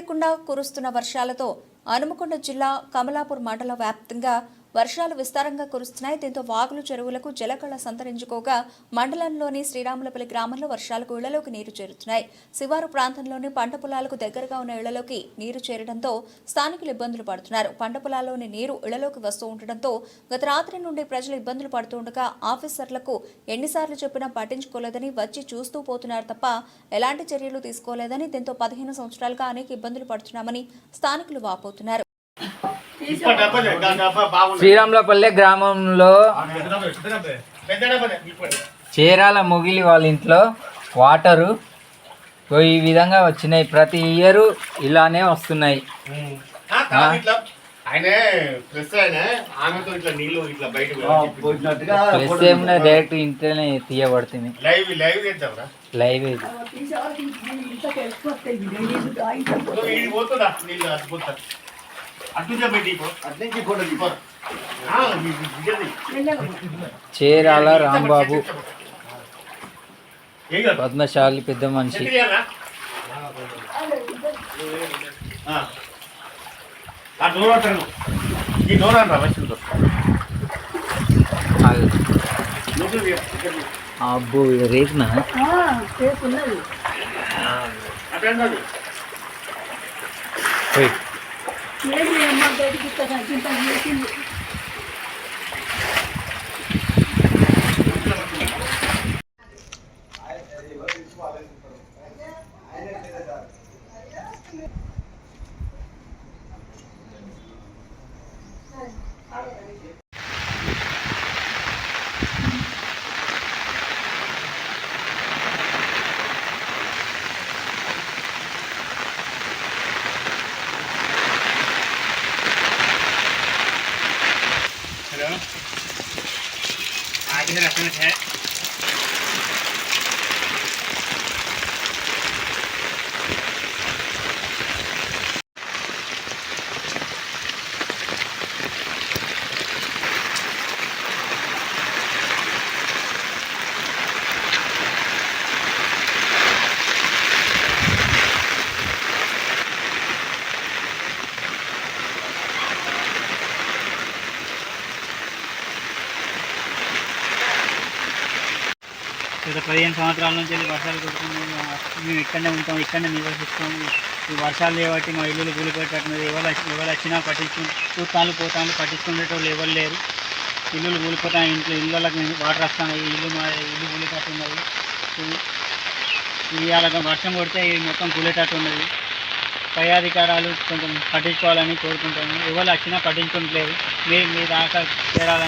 లేకుండా కురుస్తున్న వర్షాలతో హనుమకొండ జిల్లా కమలాపూర్ మండల వ్యాప్తంగా వర్షాలు విస్తారంగా కురుస్తున్నాయి. దీంతో వాగులు చెరువులకు జలకళ సంతరించుకోగా మండలంలోని శ్రీరాములపల్లి గ్రామంలో వర్షాలకు ఇళ్ళలోకి నీరు చేరుతున్నాయి. శివారు ప్రాంతంలోని పంట పొలాలకు దగ్గరగా ఉన్న ఇళ్ళలోకి నీరు చేరడంతో స్థానికులు ఇబ్బందులు పడుతున్నారు. పంట పొలాల్లోని నీరు ఇళ్ళలోకి వస్తూ ఉండటంతో గత రాత్రి నుండి ప్రజలు ఇబ్బందులు పడుతుండగా ఆఫీసర్లకు ఎన్నిసార్లు చెప్పినా పట్టించుకోలేదని వచ్చి చూస్తూ పోతున్నారు తప్ప ఎలాంటి చర్యలు తీసుకోలేదని దీంతో పదిహేను సంవత్సరాలుగా అనేక ఇబ్బందులు పడుతున్నామని స్థానికులు వాపోతున్నారు. శ్రీరాములపల్లె గ్రామంలో. చీరాల ముగిలి వాళ్ళ ఇంట్లో వాటరు ఈ విధంగా వచ్చినాయి ప్రతి ఇయర్ ఇలానే వస్తున్నాయి ప్లస్ ఏమన్నా డైరెక్ట్ ఇంట్లోనే తీయబడుతుంది లైవ్ లైవ్ చేద్దాంరా లైవ్ ఇది చీరాల రాంబాబు. పద్మశాలి పెద్ద మనిషి. ఎత్తి తీయాలా? ఆ. ఆ డోర్ అంటాను ఈ డోర్ అంటారా ที่ได้ గత పదిహేను సంవత్సరాల నుంచి వెళ్ళి వర్షాలు కొడుతున్నాయి మేము ఇక్కడనే ఉంటాం ఇక్కడనే నివసిస్తాం. ఈ వర్షాలు లేవట్టి మా ఇల్లులు కూలిపోయేటట్టున్నది ఎవరు వచ్చి- ఎవరు వచ్చినా పట్టించు చూస్తాను పోతాను పట్టించుకునేటోళ్ళు ఎవరు లేరు. ఇల్లులు కూలిపోతాయి. ఇంట్లో ఇళ్ళకి వాటర్ వస్తున్నాయి ఇల్లు మా ఇల్లు కూలిపోతున్నది ఇవాళ వర్షం కొడితే ఇది మొత్తం కూలేటట్టు ఉన్నది. పై అధికారాలు కొంచెం పట్టించుకోవాలని కోరుకుంటాము. ఎవరు వచ్చినా పట్టించుకోవట్లేదు మీ మీ దాకా చేరాలని